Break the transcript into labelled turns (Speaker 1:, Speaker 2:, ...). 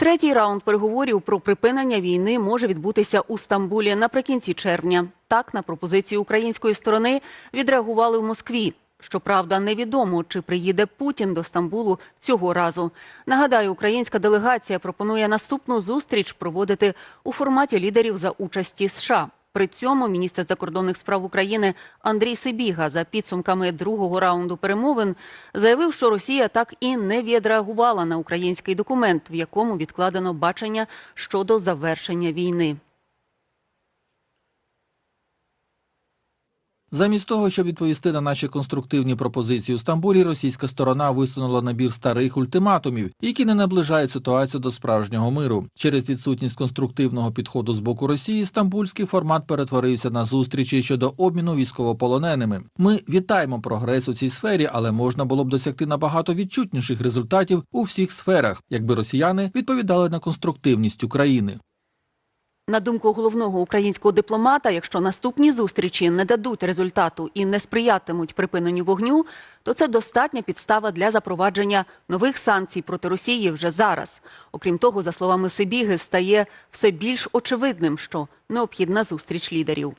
Speaker 1: Третій раунд переговорів про припинення війни може відбутися у Стамбулі наприкінці червня. Так на пропозиції української сторони відреагували в Москві. Щоправда, невідомо, чи приїде Путін до Стамбулу цього разу. Нагадаю, українська делегація пропонує наступну зустріч проводити у форматі лідерів за участі США. При цьому міністр закордонних справ України Андрій Сибіга за підсумками другого раунду перемовин заявив, що Росія так і не відреагувала на український документ, в якому відкладено бачення щодо завершення війни.
Speaker 2: Замість того, щоб відповісти на наші конструктивні пропозиції у Стамбулі, російська сторона висунула набір старих ультиматумів, які не наближають ситуацію до справжнього миру. Через відсутність конструктивного підходу з боку Росії, стамбульський формат перетворився на зустрічі щодо обміну військовополоненими. Ми вітаємо прогрес у цій сфері, але можна було б досягти набагато відчутніших результатів у всіх сферах, якби росіяни відповідали на конструктивність України.
Speaker 1: На думку головного українського дипломата, якщо наступні зустрічі не дадуть результату і не сприятимуть припиненню вогню, то це достатня підстава для запровадження нових санкцій проти Росії вже зараз. Окрім того, за словами Сибіги, стає все більш очевидним, що необхідна зустріч лідерів.